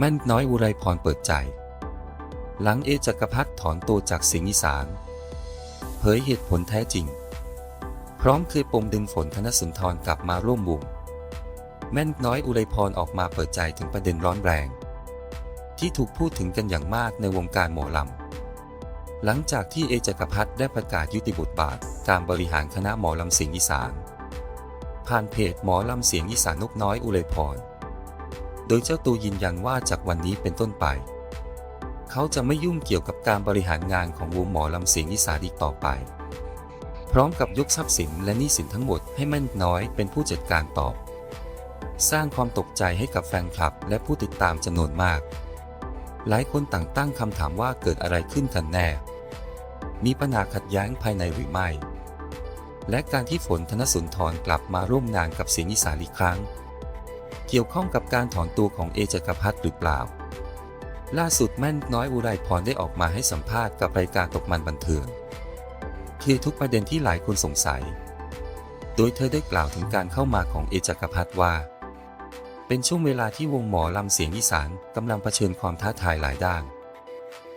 แม่นน้อยอุไรพรเปิดใจ หลังเอจักรพัฒถอนตัวจากเสียงอีสานเผยเหตุผลแท้จริง พร้อมเคยปมดึงฝนธนสุนทรกลับมาร่วมวงแม่นน้อยอุไรพรออกมาเปิดใจถึงประเด็นร้อนแรง ที่ถูกพูดถึงกันอย่างมากในวงการหมอลำ หลังจากที่เอจักรพัฒได้ประกาศยุติบทบาทการบริหารคณะหมอลำเสียงอีสานผ่านเพจหมอลำเสียงอีสานนกน้อยอุไรพร โดยเจ้าตัวยืนยันว่าจากวันนี้เป็นต้นไป เขาจะไม่ยุ่งเกี่ยวกับการบริหารงานของวงหมอลำเสียงอีสานอีกต่อไป พร้อมกับยกทรัพย์สินและหนี้สินทั้งหมดให้แม่นน้อยเป็นผู้จัดการต่อสร้างความตกใจให้กับแฟนคลับและผู้ติดตามจำนวนมาก หลายคนต่างตั้งคำถามว่าเกิดอะไรขึ้นกันแน่ มีปัญหาขัดแย้งภายในหรือไม่และการที่ฝนธนสุนทรกลับมาร่วมงานกับเสียงอีสานอีกครั้ง เกี่ยวข้องกับการถอนตัวของเอจักรพัฒหรือเปล่า ล่าสุดแม่นน้อยอุไรพรได้ออกมาให้สัมภาษณ์กับรายการตกมันบันเทิงเคลียร์ทุกประเด็นที่หลายคนสงสัย โดยเธอได้กล่าวถึงการเข้ามาของเอจักรพัฒว่า เป็นช่วงเวลาที่วงหมอลำเสียงอีสานกำลังเผชิญความท้าทายหลายด้าน